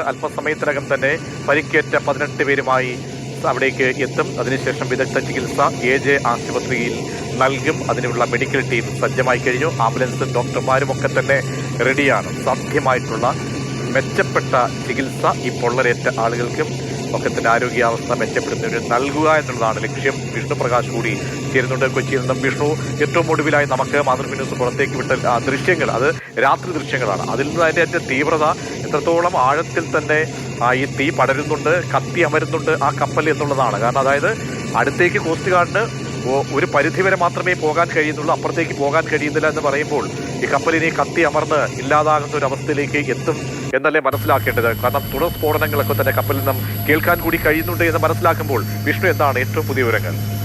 അല്പസമയത്തിനകം തന്നെ പരിക്കേറ്റ പതിനെട്ട് പേരുമായി അവിടേക്ക് എത്തും. അതിനുശേഷം വിദഗ്ധ ചികിത്സ എ ജെ ആശുപത്രിയിൽ നൽകും. അതിനുള്ള മെഡിക്കൽ ടീം സജ്ജമായി കഴിഞ്ഞു. ആംബുലൻസും ഡോക്ടർമാരും ഒക്കെ തന്നെ റെഡിയാണ്. സാധ്യമായിട്ടുള്ള മെച്ചപ്പെട്ട ചികിത്സ ഈ പൊള്ളലേറ്റ ആളുകൾക്കും തന്നെ ആരോഗ്യാവസ്ഥ മെച്ചപ്പെടുന്നതിന് നൽകുക എന്നുള്ളതാണ് ലക്ഷ്യം. വിഷ്ണു പ്രകാശ് കൂടി ചേരുന്നുണ്ട് കൊച്ചിയിൽ നിന്നും. വിഷ്ണു ഏറ്റവും ഒടുവിലായി നമുക്ക് മാതൃഭൂമി ന്യൂസ് പുറത്തേക്ക് വിട്ട ദൃശ്യങ്ങൾ അത് രാത്രി ദൃശ്യങ്ങളാണ്. അതിൽ നിന്ന് അതിന്റെ തീവ്രത എത്രത്തോളം ആഴത്തിൽ തന്നെ ഈ തീ പടരുന്നുണ്ട് കത്തി അമരുന്നുണ്ട് ആ കപ്പൽ എന്നുള്ളതാണ്. കാരണം അതായത് അടുത്തേക്ക് കോസ്റ്റ് ഗാർഡിന് ഒരു പരിധിവരെ മാത്രമേ പോകാൻ കഴിയുന്നുള്ളൂ. അപ്പുറത്തേക്ക് പോകാൻ കഴിയുന്നില്ല എന്ന് പറയുമ്പോൾ ഈ കപ്പലിനെ കത്തി അമർന്ന് ഇല്ലാതാകുന്ന ഒരു അവസ്ഥയിലേക്ക് എത്തും. എന്നല്ലേ മനസ്സിലാക്കേണ്ടത്? കാരണം തുടർ സ്ഫോടനങ്ങളൊക്കെ തന്നെ കപ്പലിൽ നിന്നും കേൾക്കാൻ കൂടി കഴിയുന്നുണ്ട് എന്ന് മനസ്സിലാക്കുമ്പോൾ വിഷ്ണു എന്താണ് ഏറ്റവും പുതിയ വിവരങ്ങൾ?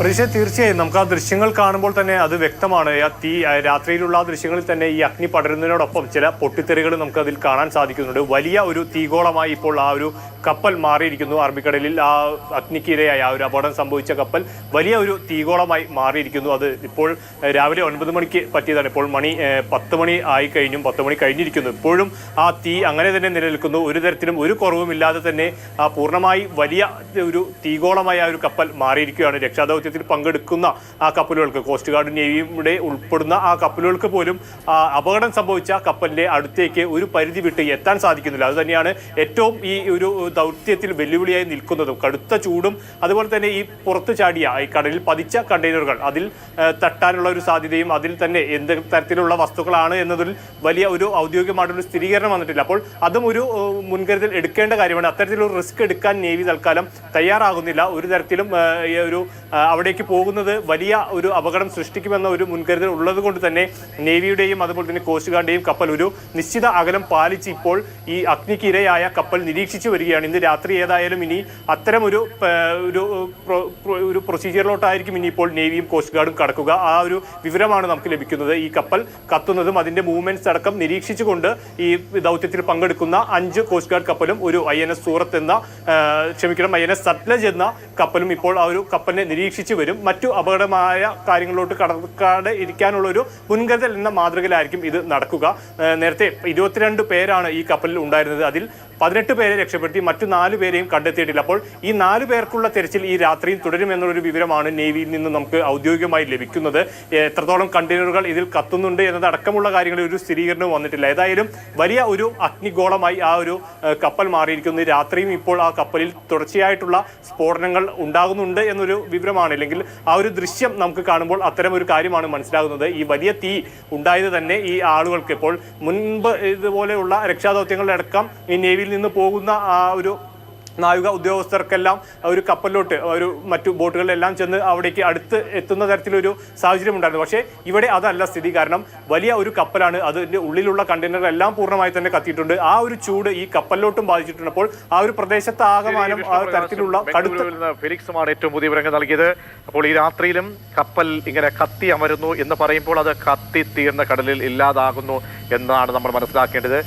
പ്രതീക്ഷ തീർച്ചയായും. നമുക്ക് ആ ദൃശ്യങ്ങൾ കാണുമ്പോൾ തന്നെ അത് വ്യക്തമാണ്. ആ തീ രാത്രിയിലുള്ള ആ ദൃശ്യങ്ങളിൽ തന്നെ ഈ അഗ്നി പടരുന്നതിനോടൊപ്പം ചില പൊട്ടിത്തെറികൾ നമുക്ക് അതിൽ കാണാൻ സാധിക്കുന്നുണ്ട്. വലിയ ഒരു തീഗോളമായി ഇപ്പോൾ ആ ഒരു കപ്പൽ മാറിയിരിക്കുന്നു. അറബിക്കടലിൽ ആ അഗ്നിക്കിരയായി ആ ഒരു അപകടം സംഭവിച്ച കപ്പൽ വലിയ ഒരു തീഗോളമായി മാറിയിരിക്കുന്നു. അത് ഇപ്പോൾ രാവിലെ ഒൻപത് മണിക്ക് പറ്റിയതാണ്. ഇപ്പോൾ മണി പത്ത് മണി ആയി കഴിഞ്ഞും പത്ത് മണി കഴിഞ്ഞിരിക്കുന്നു. ഇപ്പോഴും ആ തീ അങ്ങനെ തന്നെ നിലനിൽക്കുന്നു. ഒരു തരത്തിലും ഒരു കുറവുമില്ലാതെ തന്നെ ആ പൂർണമായി വലിയ ഒരു തീഗോളമായ ആ ഒരു കപ്പൽ മാറിയിരിക്കുകയാണ്. രക്ഷാദൗത്യത്തിൽ പങ്കെടുക്കുന്ന ആ കപ്പലുകൾക്ക് കോസ്റ്റ് ഗാർഡ് നേവിയുടെ ഉൾപ്പെടുന്ന ആ കപ്പലുകൾക്ക് പോലും അപകടം സംഭവിച്ച കപ്പലിന്റെ അടുത്തേക്ക് ഒരു പരിധി വിട്ട് എത്താൻ സാധിക്കുന്നില്ല. അതുതന്നെയാണ് ഏറ്റവും ഈ ഒരു ദൗത്യത്തിൽ വെല്ലുവിളിയായി നിൽക്കുന്നതും. കടുത്ത ചൂടും അതുപോലെ തന്നെ ഈ പുറത്ത് ചാടിയ ഈ കടലിൽ പതിച്ച കണ്ടെയ്നറുകൾ അതിൽ തട്ടാനുള്ള ഒരു സാധ്യതയും അതിൽ തന്നെ എന്ത് തരത്തിലുള്ള വസ്തുക്കളാണ് എന്നതിൽ വലിയ ഒരു ഔദ്യോഗികമായിട്ടൊരു സ്ഥിരീകരണം വന്നിട്ടില്ല. അപ്പോൾ അതും ഒരു മുൻകരുതൽ എടുക്കേണ്ട കാര്യമാണ്. അത്തരത്തിലൊരു റിസ്ക് എടുക്കാൻ നേവി തൽക്കാലം തയ്യാറാകുന്നില്ല. ഒരു തരത്തിലും ഈ ഒരു അവിടേക്ക് പോകുന്നത് വലിയ ഒരു അപകടം സൃഷ്ടിക്കുമെന്ന ഒരു മുൻകരുതൽ ഉള്ളത് കൊണ്ട് തന്നെ നേവിയുടെയും അതുപോലെ തന്നെ കോസ്റ്റ് ഗാർഡിന്റെയും കപ്പൽ ഒരു നിശ്ചിത അകലം പാലിച്ച് ഇപ്പോൾ ഈ അഗ്നിക്ക് ഇരയായ കപ്പൽ നിരീക്ഷിച്ചു വരികയാണ്. ഇന്ന് രാത്രി ഏതായാലും ഇനി അത്തരം ഒരു ഏഹ്, ഒരു പ്രൊസീജിയറിലോട്ടായിരിക്കും ഇനി ഒരു ഇനിയിപ്പോൾ നേവിയും കോസ്റ്റ് ഗാർഡും കടക്കുക. ആ ഒരു വിവരമാണ് നമുക്ക് ലഭിക്കുന്നത്. ഈ കപ്പൽ കത്തുന്നതും അതിന്റെ മൂവ്മെന്റ്സ് അടക്കം നിരീക്ഷിച്ചുകൊണ്ട് ഈ ദൗത്യത്തിൽ പങ്കെടുക്കുന്ന അഞ്ച് കോസ്റ്റ് ഗാർഡ് കപ്പലും ഒരു ഐ എൻ എസ് സൂറത്ത് എന്ന ക്ഷമിക്കണം ഐ എൻ എസ് സത്ലജ് എന്ന കപ്പലും ഇപ്പോൾ ആ ഒരു കപ്പലിനെ നിരീക്ഷിച്ചു വരും. മറ്റു അപകടമായ കാര്യങ്ങളിലോട്ട് കടക്കാതെ ഇരിക്കാനുള്ള ഒരു മുൻകരുതൽ എന്ന മാതൃകയിലായിരിക്കും ഇത് നടക്കുക. നേരത്തെ ഇരുപത്തിരണ്ട് പേരാണ് ഈ കപ്പലിൽ ഉണ്ടായിരുന്നത്. അതിൽ പതിനെട്ട് പേരെ രക്ഷപ്പെടുത്തി മറ്റു നാല് പേരെയും കണ്ടെത്തിയിട്ടില്ല. അപ്പോൾ ഈ നാല് പേർക്കുള്ള തെരച്ചിൽ ഈ രാത്രിയും തുടരുമെന്നുള്ളൊരു വിവരമാണ് നേവിയിൽ നിന്ന് നമുക്ക് ഔദ്യോഗികമായി ലഭിക്കുന്നത്. എത്രത്തോളം കണ്ടെയ്നറുകൾ ഇതിൽ കത്തുന്നുണ്ട് എന്നതടക്കമുള്ള കാര്യങ്ങളിൽ ഒരു സ്ഥിരീകരണവും വന്നിട്ടില്ല. ഏതായാലും വലിയ ഒരു അഗ്നിഗോളമായി ആ ഒരു കപ്പൽ മാറിയിരിക്കുന്നു. രാത്രിയും ഇപ്പോൾ ആ കപ്പലിൽ തുടർച്ചയായിട്ടുള്ള സ്ഫോടനങ്ങൾ ഉണ്ടാകുന്നുണ്ട് എന്നൊരു വിവരമാണ് അല്ലെങ്കിൽ ആ ഒരു ദൃശ്യം നമുക്ക് കാണുമ്പോൾ അത്തരം ഒരു കാര്യമാണ് മനസ്സിലാകുന്നത്. ഈ വലിയ തീ ഉണ്ടായത് തന്നെ ഈ ആളുകൾക്ക് ഇപ്പോൾ മുൻപ് ഇതുപോലെയുള്ള രക്ഷാദൗത്യങ്ങളുടെ രക്ഷാദൗത്യങ്ങളിലടക്കം ഈ നേവിയിൽ നിന്ന് പോകുന്ന ആ ഒരു നാവിക ഉദ്യോഗസ്ഥർക്കെല്ലാം ഒരു കപ്പലിലോട്ട് ഒരു മറ്റു ബോട്ടുകളിലെല്ലാം ചെന്ന് അവിടേക്ക് അടുത്ത് എത്തുന്ന തരത്തിലൊരു സാഹചര്യം ഉണ്ടായിരുന്നു പക്ഷേ ഇവിടെ അതല്ല സ്ഥിതി. കാരണം വലിയ ഒരു കപ്പലാണ് അതിന്റെ ഉള്ളിലുള്ള കണ്ടെയ്നർ എല്ലാം പൂർണമായി തന്നെ കത്തിയിട്ടുണ്ട്. ആ ഒരു ചൂട് ഈ കപ്പലിലോട്ടും ബാധിച്ചിട്ടുണ്ട് അപ്പോൾ ആ ഒരു പ്രദേശത്ത് ആകമാനം ആ തരത്തിലുള്ള കടുത്ത ഫിലിക്സുമാണ് ഏറ്റവും പുതിയ വിവരങ്ങൾ നൽകിയത്. അപ്പോൾ ഈ രാത്രിയിലും കപ്പൽ ഇങ്ങനെ കത്തി അമരുന്നു എന്ന് പറയുമ്പോൾ അത് കത്തി തീർന്ന കടലിൽ ഇല്ലാതാകുന്നു എന്നാണ് നമ്മൾ മനസ്സിലാക്കേണ്ടത്.